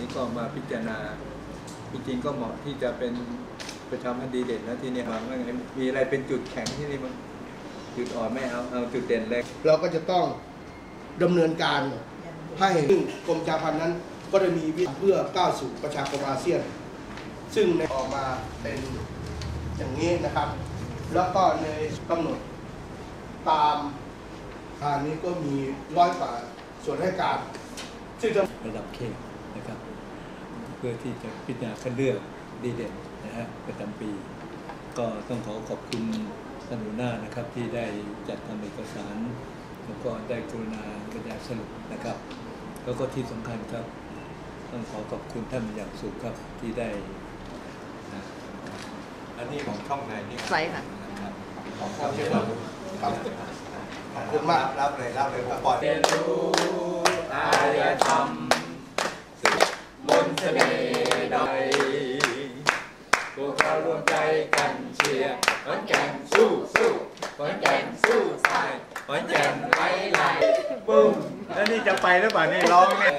นี้ก็มาพิจารณาจริงๆก็เหมาะที่จะเป็นประชามคดีเด่นนะที่เนี่ยว่าไงมีอะไรเป็นจุดแข็งที่นี่มั้งจุดอ่อนไม่เอาเอาจุดเด่นเลยเราก็จะต้องดำเนินการให้ซึ่งกรมประชาพันธ์นั้นก็ได้มีวิธีเพื่อก้าวสู่ประชาคมอาเซียน ซึ่งในออกมาเป็นอย่างนี้นะครับ แล้วก็ในกำหนดตามทางนี้ก็มีร้อยกว่าส่วนราชการ ซึ่งจะ ระดับเขต นะครับ เพื่อที่จะพิจารณาคัดเลือกดีเด่นนะฮะประจำปี ก็ต้องขอขอบคุณท่านหัวหน้านะครับที่ได้จัดทำเอกสาร แล้วก็ได้กรุณาบรรยายสรุปนะครับ แล้วก็ที่สำคัญครับ ต้องขอขอบคุณท่านอย่างสูงครับที่ได้นะอันนี้ของช่องไหนนี่ไว้ค่ะนะครับขอบคุณครับขอบคุณมากรับเลยรับเลยผมปล่อยเรียนรู้อารย กันเชียร์ขอนแก่นสู้สู้ขอนแก่นสู้ใส่ขอนแก่นไว้ไหลปุ้มแล้วนี่จะไปหรือเปล่านี่ร้องเนี่ย